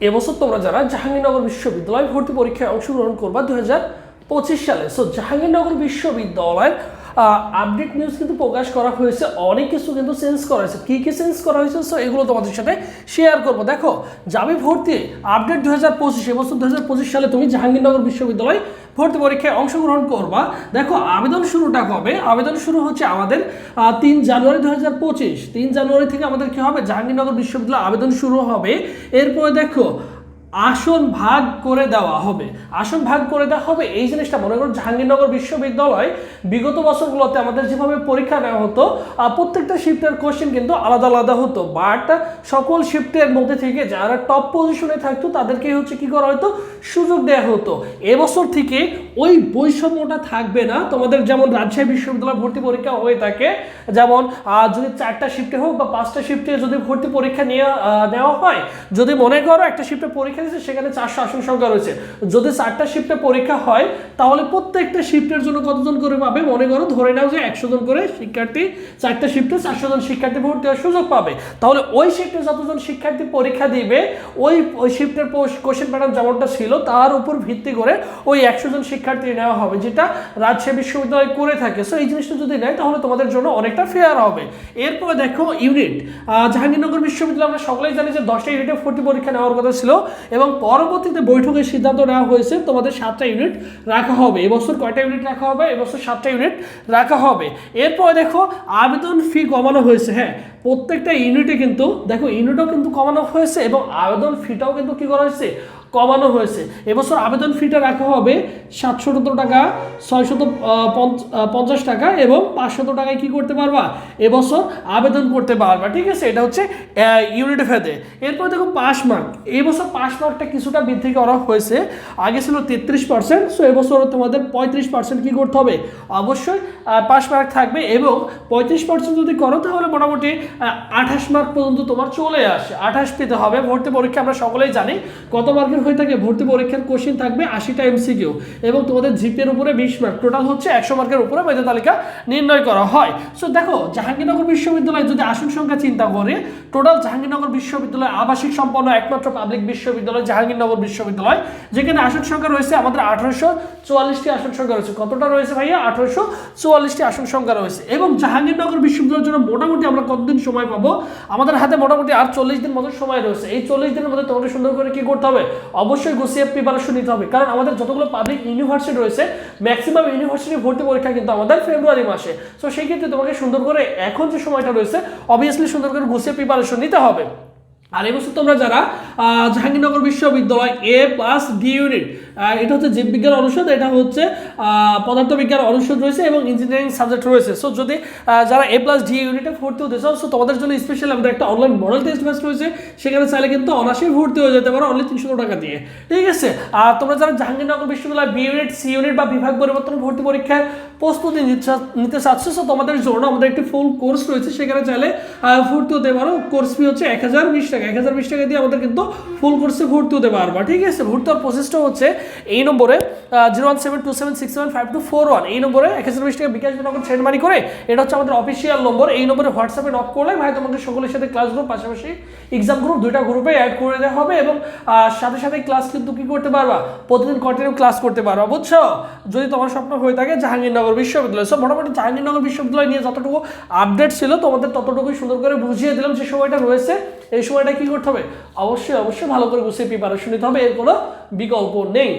এবছর তোমরা যারা জাহাঙ্গীরনগর বিশ্ববিদ্যালয় ভর্তি পরীক্ষায় অংশগ্রহণ করবা দু সালে। সো জাহাঙ্গীরনগর বিশ্ববিদ্যালয়ের আপডেট নিউজ কিন্তু প্রকাশ করা হয়েছে, অনেক কিছু কিন্তু চেঞ্জ করা হয়েছে। কী কী চেঞ্জ করা হয়েছে? সো এগুলো তোমাদের সাথে শেয়ার করব। দেখো, যাবি ভর্তি আপডেট দু হাজার পঁচিশ এবছর দু হাজার পঁচিশ সালে তুমি জাহাঙ্গীরনগর বিশ্ববিদ্যালয় ভর্তি পরীক্ষায় অংশগ্রহণ করবা। দেখো, আবেদন শুরুটা কবে আবেদন শুরু হচ্ছে আমাদের তিন জানুয়ারি দু হাজার পঁচিশ। তিন জানুয়ারি থেকে আমাদের কি হবে? জাহাঙ্গীরনগর বিশ্ববিদ্যালয় আবেদন শুরু হবে। এরপরে দেখো আসন ভাগ করে দেওয়া হবে। আসন ভাগ করে দেওয়া হবে, এই জিনিসটা মনে করো জাহাঙ্গীরনগর বিশ্ববিদ্যালয় বিগত বছরগুলোতে আমাদের যেভাবে পরীক্ষা নেওয়া হতো প্রত্যেকটা শিফটের কোশ্চেন কিন্তু আলাদা আলাদা হতো। বাট সকল শিফটের মধ্যে থেকে যারা টপ পজিশনে থাকতো, তাদেরকে হচ্ছে কি করা হতো? সুযোগ দেওয়া হতো। এবছর থেকে ওই বৈষম্যটা থাকবে না। তোমাদের যেমন রাজশাহী বিশ্ববিদ্যালয় ভর্তি পরীক্ষা হয়ে থাকে, যেমন যদি চারটা শিফটে হোক বা পাঁচটা শিফটে যদি ভর্তি পরীক্ষা নিয়ে নেওয়া হয়, যদি মনে করো একটা শিফটে পরীক্ষা দিচ্ছে সেখানে চারশো আসন সংখ্যা রয়েছে। যদি চারটা শিফটে পরীক্ষা হয়, তাহলে প্রত্যেকটা শিফটের জন্য কতজন করে পাবে? মনে করো, ধরে নাও যে একশো জন করে শিক্ষার্থী, চারটা শিফটে চারশো জন শিক্ষার্থী ভর্তি হওয়ার সুযোগ পাবে। তাহলে ওই শিফটে যতজন শিক্ষার্থী পরীক্ষা দিবে, ওই ওই শিফটের কোশ্চেন প্যাটার্ন যেমনটা ছিল, তার উপর ভিত্তি করে ওই একশো জন শিক্ষার্থী নেওয়া হবে, যেটা রাজশাহী বিশ্ববিদ্যালয় করে থাকে। সো এই জিনিসটা যদি নেয়, তাহলে তোমাদের জন্য অনেকটা ফেয়ার হবে। এরপরে দেখো ইউনিট জাহাঙ্গীরনগর বিশ্ববিদ্যালয়, আমরা সকলেই জানি যে দশটা ইউনিটে ভর্তি পরীক্ষা নেওয়ার কথা ছিল। এবং পরবর্তীতে বৈঠকের সিদ্ধান্ত নেওয়া হয়েছে, তোমাদের সাতটা ইউনিট রাখা হবে। এবছর কয়টা ইউনিট রাখা হবে? এবছর সাতটা ইউনিট রাখা হবে। এরপর দেখো, আবেদন ফি কমানো হয়েছে হ্যাঁ। প্রত্যেকটা ইউনিটে কিন্তু, দেখো ইউনিটও কিন্তু কমানো হয়েছে এবং আবেদন ফিটাও কিন্তু কি করা হয়েছে? কমানো হয়েছে। এবছর আবেদন ফিটা রাখা হবে সাতশত টাকা, ছয়শত পঞ্চাশ টাকা এবং পাঁচশত টাকায় কি করতে পারবা? এবছর আবেদন করতে পারবা, ঠিক আছে? এটা হচ্ছে ইউনিট ভেদে এরপর দেখো পাস মার্ক এবছর পাস মার্কটা কিছুটা বৃদ্ধি করা হয়েছে। আগে ছিল তেত্রিশ পার্সেন্ট সো এবছর তোমাদের পঁয়ত্রিশ পার্সেন্ট কী করতে হবে? অবশ্যই পাস মার্ক থাকবে এবং পঁয়ত্রিশ পার্সেন্ট যদি করো, তাহলে মোটামুটি আঠাশ মার্ক পর্যন্ত তোমার চলে আসে। আঠাশ পেতে হবে। ভর্তি পরীক্ষা আমরা সকলেই জানি। কত মার্কের হয়ে থাকে, ভর্তি পরীক্ষার কোশ্চেন থাকবে আশিটা এমসিকিউ এবং তোমাদের জিপিএর উপরে বিশ মার্ক টোটাল হচ্ছে একশো মার্কের উপরে মেধা তালিকা নির্ণয় করা হয়। সো দেখো, জাহাঙ্গীরনগর বিশ্ববিদ্যালয় যদি আসন সংখ্যা চিন্তা করে টোটাল জাহাঙ্গীরনগর বিশ্ববিদ্যালয় আবাসিক সম্পন্ন একমাত্র পাবলিক বিশ্ববিদ্যালয় জাহাঙ্গীরনগর বিশ্ববিদ্যালয়, যেখানে আসন সংখ্যা রয়েছে আমাদের আঠারোশো চুয়াল্লিশটি আসন সংখ্যা রয়েছে। কতটা রয়েছে ভাইয়া? আঠারোশো চুয়াল্লিশটি আসন সংখ্যা রয়েছে। এবং জাহাঙ্গীরনগর বিশ্ববিদ্যালয়ের জন্য মোটামুটি আমরা কতদিন সময় পাবো? আমাদের হাতে মোটামুটি আর চল্লিশ দিন মতো সময় রয়েছে। এই চল্লিশ দিনের মধ্যে তোমাকে সুন্দর করে কি করতে হবে? অবশ্যই গুছিয়ে প্রিপারেশন নিতে হবে। কারণ আমাদের যতগুলো পাবলিক ইউনিভার্সিটি রয়েছে ম্যাক্সিমাম ইউনিভার্সিটি ভর্তি পরীক্ষা কিন্তু আমাদের ফেব্রুয়ারি মাসে। সো সেই ক্ষেত্রে তোমাকে সুন্দর করে এখন যে সময়টা রয়েছে অবভিয়াসলি সুন্দর করে গুছিয়ে প্রিপারেশন নিতে হবে। আর এবছর তোমরা যারা জাহাঙ্গীরনগর বিশ্ববিদ্যালয় এ প্লাস ডি ইউনিট এটা হচ্ছে জীববিজ্ঞান অনুষদ, এটা হচ্ছে পদার্থবিজ্ঞান অনুষদ রয়েছে এবং ইঞ্জিনিয়ারিং সাবজেক্ট রয়েছে। সো যদি যারা এ প্লাস ডি ইউনিটে ভর্তি হতে চাও সো তোমাদের জন্য স্পেশাল আমাদের একটা অনলাইন মডেল টেস্ট ব্যাচ রয়েছে। সেখানে চাইলে কিন্তু অনায়াসেই ভর্তি হয়ে যেতে পারো অনলি তিনশো টাকা দিয়ে। ঠিক আছে? আর তোমরা যারা জাহাঙ্গীরনগর বিশ্ববিদ্যালয় বি ইউনিট সি ইউনিট বা বিভাগ পরিবর্তন ভর্তি পরীক্ষার প্রস্তুতি নিতে চাচ্ছ সো তোমাদের জন্য আমাদের একটি ফুল কোর্স রয়েছে। সেখানে চাইলে ভর্তি হতে পারো। কোর্স ফি হচ্ছে এক হাজার বিশ টাকা। এক হাজার বিশ টাকা দিয়ে আমাদের কিন্তু ফুল কোর্সে ভর্তি হতে পারবা। ঠিক আছে? ভর্তি হওয়ার প্রসেসটা হচ্ছে এই নম্বরে zero one seven two seven six seven five two four one এই নম্বরে এক হাজার বিশ টাকা বিকাশ নগর সেন্ড মানি করে, এটা হচ্ছে আমাদের অফিসিয়াল নম্বর এই নম্বরে হোয়াটসঅ্যাপে নক করলে ভাই তোমাকে সকলের সাথে ক্লাস গ্রুপ পাশাপাশি এক্সাম গ্রুপ দুইটা গ্রুপে অ্যাড করে দেওয়া হবে এবং সাথে সাথে ক্লাস কিন্তু কি করতে পারবা? প্রতিদিন কন্টিনিউ ক্লাস করতে পারবা, বুঝছ? যদি তোমার স্বপ্ন হয়ে থাকে জাহাঙ্গীরনগর বিশ্ববিদ্যালয়। সো মোটামুটি জাহাঙ্গীরনগর বিশ্ববিদ্যালয় নিয়ে যতটুকু আপডেট ছিল তোমাদের ততটুকুই সুন্দর করে বুঝিয়ে দিলাম যে সময়টা রয়েছে এই সময়টা কি করতে হবে? অবশ্যই অবশ্যই ভালো করে গুছিয়ে প্রিপারেশন নিতে হবে। এর কোনো বিকল্প নেই।